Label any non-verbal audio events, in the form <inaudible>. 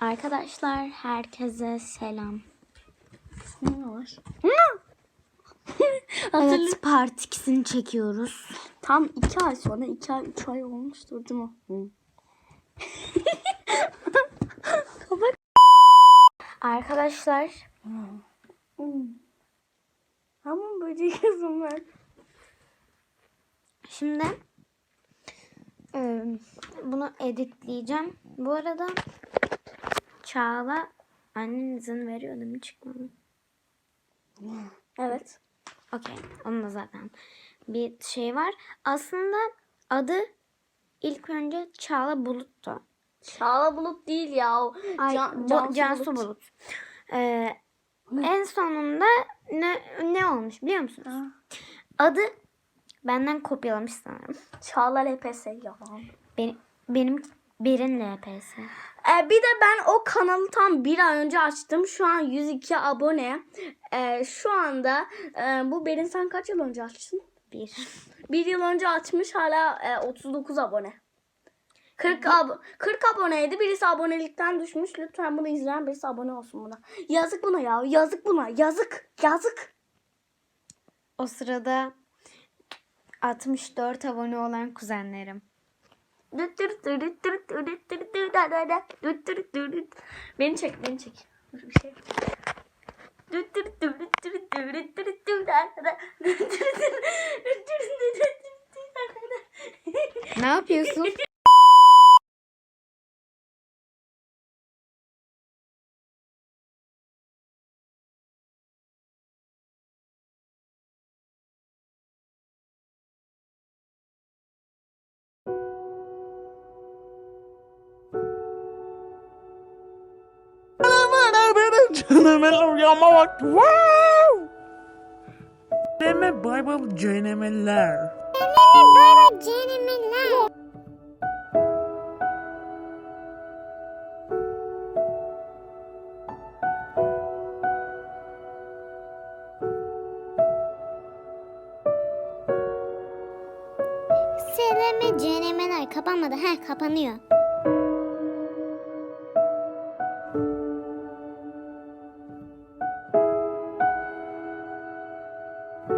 Arkadaşlar herkese selam. Ne var? <laughs> Evet part 2'sini çekiyoruz. Tam iki ay sonra iki ay üç ay olmuştur değil mi? <laughs> Arkadaşlar Hamam böceği kızım ben. şimdi bunu editleyeceğim. Bu arada Çağla annen izin veriyor değil mi çıkmamı? Evet. Okey. Onun da zaten bir şey var. Aslında adı ilk önce Çağla Bulut'tu. Çağla Bulut değil ya. o Ay, Can- Cansu Cansu Bulut. Bulut. Ee, en sonunda ne ne olmuş biliyor musunuz? Ha. Adı benden kopyalamış sanırım. Çağla LPS ya. Benim, benim Berin LPS. Ee, bir de ben o kanalı tam bir ay önce açtım. Şu an 102 abone. Ee, şu anda e, bu Berin sen kaç yıl önce açtın? Bir. Bir yıl önce açmış hala e, 39 abone. 40, ab- 40 aboneydi. Birisi abonelikten düşmüş. Lütfen bunu izleyen birisi abone olsun buna. Yazık buna ya. Yazık buna. Yazık. Yazık. O sırada 64 abone olan kuzenlerim. Beni çek, beni çek. Dur bir şey. <laughs> Ne yapıyorsun? Cenemeler yamamak. Wow! Deneme Bible cenemeler. Seleme cenemeler kapanmadı. Heh kapanıyor.